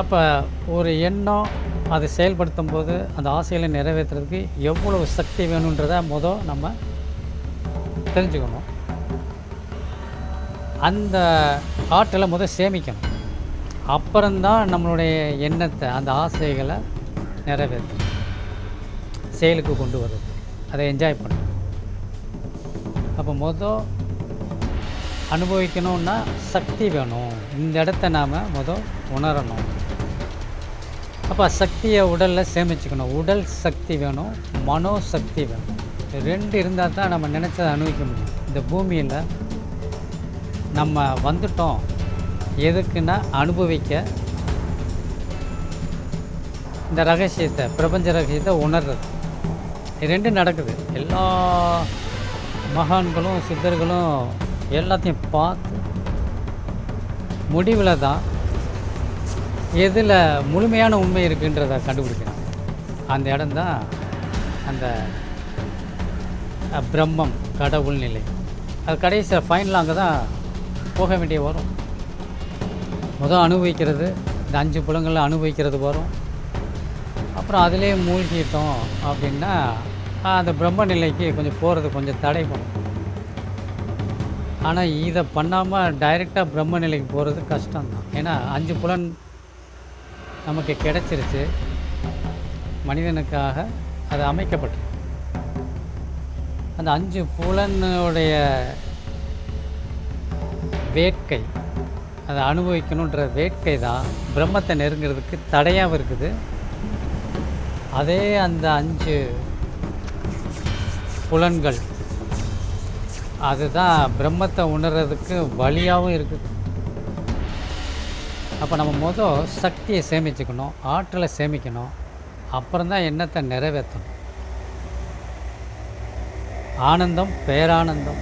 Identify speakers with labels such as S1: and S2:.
S1: அப்போ ஒரு எண்ணம் அதை செயல்படுத்தும் போது அந்த ஆசைகளை நிறைவேற்றுறதுக்கு எவ்வளவு சக்தி வேணுன்றதை மொதல் நம்ம தெரிஞ்சுக்கணும். அந்த ஆற்றலை முதல் சேமிக்கணும். அப்புறம்தான் நம்மளுடைய எண்ணத்தை அந்த ஆசைகளை நிறைவேற்றணும். செயலுக்கு கொண்டு வர்றது. அதை என்ஜாய் பண்ணணும். அப்போ மொதல் அனுபவிக்கணும்னா சக்தி வேணும். இந்த இடத்த நாம் மொதல் உணரணும். அப்போ சக்தியை உடலில் சேமிச்சுக்கணும். உடல் சக்தி வேணும் மனோ சக்தி வேணும். ரெண்டு இருந்தால் தான் நம்ம நினச்சதை அனுபவிக்க முடியும். இந்த பூமியில் நம்ம வந்துட்டோம். எதுக்குன்னா அனுபவிக்க இந்த ரகசியத்தை பிரபஞ்ச ரகசியத்தை உணர்றது. ரெண்டு ரெண்டும் நடக்குது. எல்லா மகான்களும் சித்தர்களும் எல்லாத்தையும் பார்த்து முடிவில் தான் எதில் முழுமையான உண்மை இருக்குன்றதை கண்டுபிடிக்கிறாங்க அந்த இடம்தான் அந்த பிரம்மம் கடவுள் நிலை அது கடைசியில் ஃபைனலாக அங்கே தான் போக வேண்டிய வரும். முதல் அனுபவிக்கிறது இந்த அஞ்சு புலங்களில் அனுபவிக்கிறது வரும். அப்புறம் அதிலே மூழ்கிட்டோம் அப்படின்னா அந்த பிரம்ம நிலைக்கு கொஞ்சம் போகிறது கொஞ்சம் தடை பண்ணும் ஆனால் இதை பண்ணாமல் டைரெக்டாக பிரம்ம நிலைக்கு போகிறது கஷ்டம்தான். ஏன்னா அஞ்சு புலன் நமக்கு கிடைச்சிருச்சு. மனிதனுக்காக அது அமைக்கப்பட்டு. அந்த அஞ்சு புலனுடைய வேட்கை அதை அனுபவிக்கணுன்ற வேட்கை தான் பிரம்மத்தை நெருங்கிறதுக்கு தடையாகவும் இருக்குது. அதே அந்த அஞ்சு புலன்கள் அதுதான் பிரம்மத்தை உணர்கிறதுக்கு வழியாகவும் இருக்குது. அப்போ நம்ம மொதல் சக்தியை சேமிச்சுக்கணும் ஆற்றலை சேமிக்கணும். அப்புறம் தான் எண்ணத்தை நிறைவேற்றணும். ஆனந்தம் பேரானந்தம்.